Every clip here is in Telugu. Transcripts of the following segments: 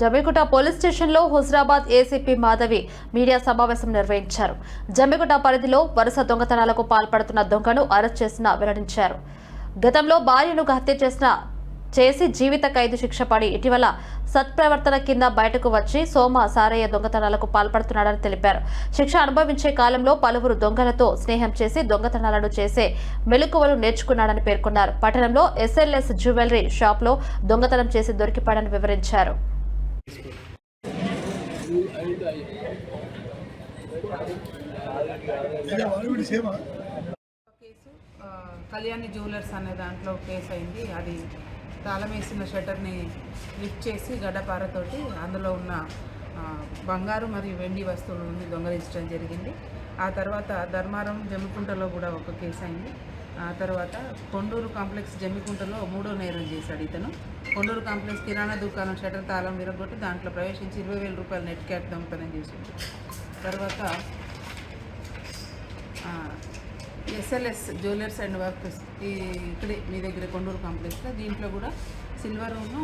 జమ్మిగుట పోలీస్ స్టేషన్లో హుజరాబాద్ ఏసీపీ మాధవి మీడియా సమావేశం నిర్వహించారు. జమ్మిగుట పరిధిలో వరుస దొంగతనాలకు పాల్పడుతున్న దొంగను అరెస్ట్ చేసిన వెల్లడించారు. గతంలో భార్యను హత్య చేసిన చేసి జీవిత ఖైదు శిక్ష పడి ఇటీవల సత్ప్రవర్తన కింద బయటకు వచ్చి సోమ సారయ్య దొంగతనాలకు పాల్పడుతున్నాడని తెలిపారు. శిక్ష అనుభవించే కాలంలో పలువురు దొంగలతో స్నేహం చేసి దొంగతనాలను చేసే మెలకువలు నేర్చుకున్నాడని పేర్కొన్నారు. పట్టణంలో ఎస్ఎల్ఎస్ జ్యువెలరీ షాప్లో దొంగతనం చేసి దొరికిపాడని వివరించారు. కేసు కళ్యాణి జ్యువెలర్స్ అనే దాంట్లో కేసు అయింది. అది తాళం వేసిన షట్టర్ని లిఫ్ట్ చేసి గడ్డపారతోటి అందులో ఉన్న బంగారు మరియు వెండి వస్తువులను దొంగలించడం జరిగింది. ఆ తర్వాత ధర్మారం జమ్మికుంటలో కూడా ఒక కేసు అయింది. ఆ తర్వాత కొండూరు కాంప్లెక్స్ జమ్మికుంటలో మూడో నేరం చేశాడు ఇతను. కొండూరు కాంప్లెక్స్ కిరాణా దుకాణం షటర్ తాళం విరగొట్టి దాంట్లో ప్రవేశించి ఇరవై వేల రూపాయలు నెట్ క్యాట్ దొంగతనం చేసింది తర్వాత ఎస్ఎల్ఎస్ జ్యువెలర్స్ అండ్ వర్క్స్ ఈ ఇక్కడే మీ దగ్గర కొండూరు కాంప్లెక్స్లో. దీంట్లో కూడా సిల్వరును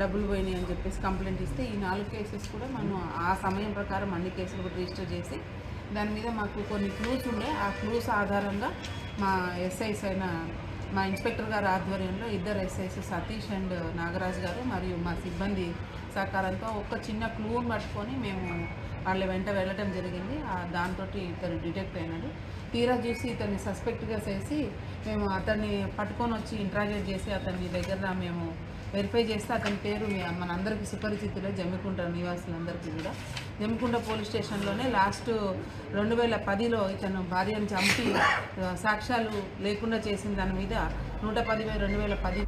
డబ్బులు పోయినాయి అని చెప్పేసి కంప్లైంట్ ఇస్తే ఈ నాలుగు కేసెస్ కూడా మనం ఆ సమయం ప్రకారం అన్ని కేసులు కూడా రిజిస్టర్ చేసి దాని మీద మాకు కొన్ని క్లూస్ ఉండే ఆ క్లూస్ ఆధారంగా మా ఎస్ఐస్ అయిన మా ఇన్స్పెక్టర్ గారి ఆధ్వర్యంలో ఇద్దరు ఎస్ఐస్ సతీష్ అండ్ నాగరాజ్ గారు మరియు మా సిబ్బంది సహకారంతో ఒక చిన్న క్లూని పట్టుకొని మేము వాళ్ళ వెంట వెళ్ళటం జరిగింది. దాంతో ఇతను డిటెక్ట్ అయినాడు. తీరా చూసి ఇతన్ని సస్పెక్ట్గా చేసి మేము అతన్ని పట్టుకొని వచ్చి ఇంట్రాగేట్ చేసి అతని దగ్గర మేము వెరిఫై చేస్తే అతని పేరు మనందరికీ సుపరిచితులే జమ్మికుంట నివాసులందరికీ కూడా. జమ్మికుంట పోలీస్ స్టేషన్లోనే లాస్ట్ రెండు వేల పదిలో ఇతను భార్యను చంపి సాక్ష్యాలు లేకుండా చేసిన దాని మీద నూట పది రెండు వేల పది